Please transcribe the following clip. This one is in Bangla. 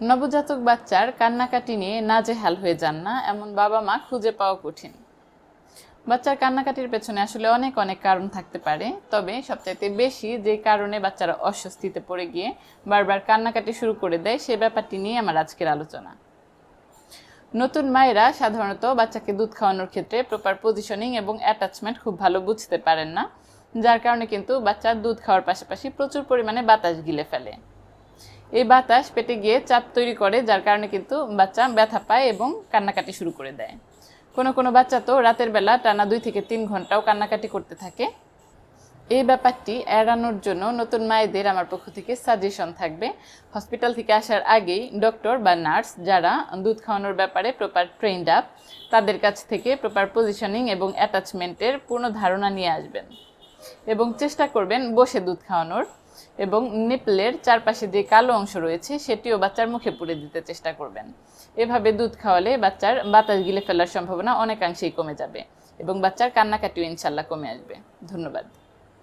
নবজাতক বাচ্চার কান্নাকাটি নিয়ে নাজেহাল হয়ে যান না, এমন বাবা মা খুঁজে পাওয়া কঠিন। বাচ্চার কান্নাকাটির পেছনে আসলে অনেক অনেক কারণ থাকতে পারে, তবে সবচাইতে বেশি যে কারণে বাচ্চারা অস্বস্তিতে পড়ে গিয়ে বারবার কান্নাকাটি শুরু করে দেয়, সে ব্যাপারটি নিয়ে আমার আজকের আলোচনা। নতুন মায়েরা সাধারণত বাচ্চাকে দুধ খাওয়ানোর ক্ষেত্রে প্রপার পজিশনিং এবং অ্যাটাচমেন্ট খুব ভালো বুঝতে পারেন না, যার কারণে কিন্তু বাচ্চা দুধ খাওয়ার পাশাপাশি প্রচুর পরিমাণে বাতাস গিলে ফেলে। এই বাতাস পেটে গিয়ে চাপ তৈরি করে, যার কারণে কিন্তু বাচ্চা ব্যথা পায় এবং কান্নাকাটি শুরু করে দেয়। কোনো কোনো বাচ্চা তো রাতের বেলা টানা দুই থেকে তিন ঘন্টাও কান্নাকাটি করতে থাকে। এই ব্যাপারটি এড়ানোর জন্য নতুন মায়েদের আমার পক্ষ থেকে সাজেশন থাকবে। হসপিটাল থেকে আসার আগেই ডক্টর বা নার্স যারা দুধ খাওয়ানোর ব্যাপারে প্রপার ট্রেন্ড আপ তাদের কাছ থেকে প্রপার পজিশনিং এবং অ্যাটাচমেন্টের পূর্ণ ধারণা নিয়ে আসবেন। এবং চেষ্টা করবেন বসে দুধ খাওয়ানোর। এবং নিপলের চারপাশে যে কালো অংশ রয়েছে, সেটিও বাচ্চার মুখে পুড়ে দিতে চেষ্টা করবেন। এভাবে দুধ খাওয়ালে বাচ্চার বাতাস গিলে ফেলার সম্ভাবনা অনেকাংশেই কমে যাবে এবং বাচ্চার কান্নাকাটিও ইনশাল্লাহ কমে আসবে। ধন্যবাদ।